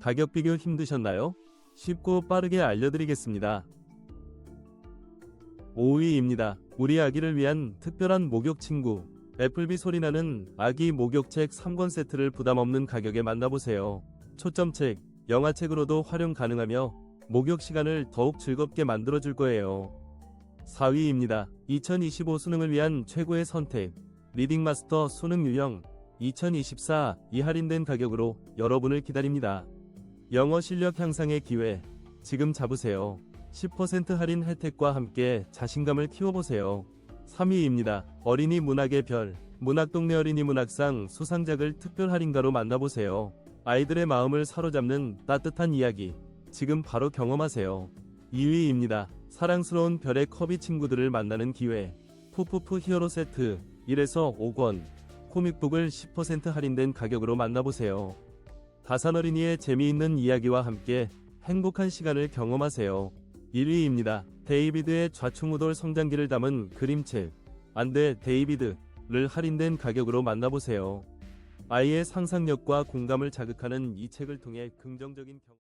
가격 비교 힘드셨나요? 쉽고 빠르게 알려드리겠습니다. 5위입니다. 우리 아기를 위한 특별한 목욕 친구. 애플비 소리나는 아기 목욕책 3권 세트를 부담 없는 가격에 만나보세요. 초점책, 영화책으로도 활용 가능하며 목욕 시간을 더욱 즐겁게 만들어줄 거예요. 4위입니다. 2025 수능을 위한 최고의 선택. 리딩마스터 수능 유형 2024 이 할인된 가격으로 여러분을 기다립니다. 영어 실력 향상의 기회 지금 잡으세요. 10% 할인 혜택과 함께 자신감을 키워보세요. 3위입니다. 어린이 문학의 별 문학동네 어린이 문학상 수상작을 특별 할인가로 만나보세요. 아이들의 마음을 사로잡는 따뜻한 이야기 지금 바로 경험하세요. 2위입니다. 사랑스러운 별의 커비 친구들을 만나는 기회 푸푸푸 히어로 세트 1에서 5권 코믹북을 10% 할인된 가격으로 만나보세요. 다산 어린이의 재미있는 이야기와 함께 행복한 시간을 경험하세요. 1위입니다. 데이비드의 좌충우돌 성장기를 담은 그림책 안돼 데이비드를 할인된 가격으로 만나보세요. 아이의 상상력과 공감을 자극하는 이 책을 통해 긍정적인 경...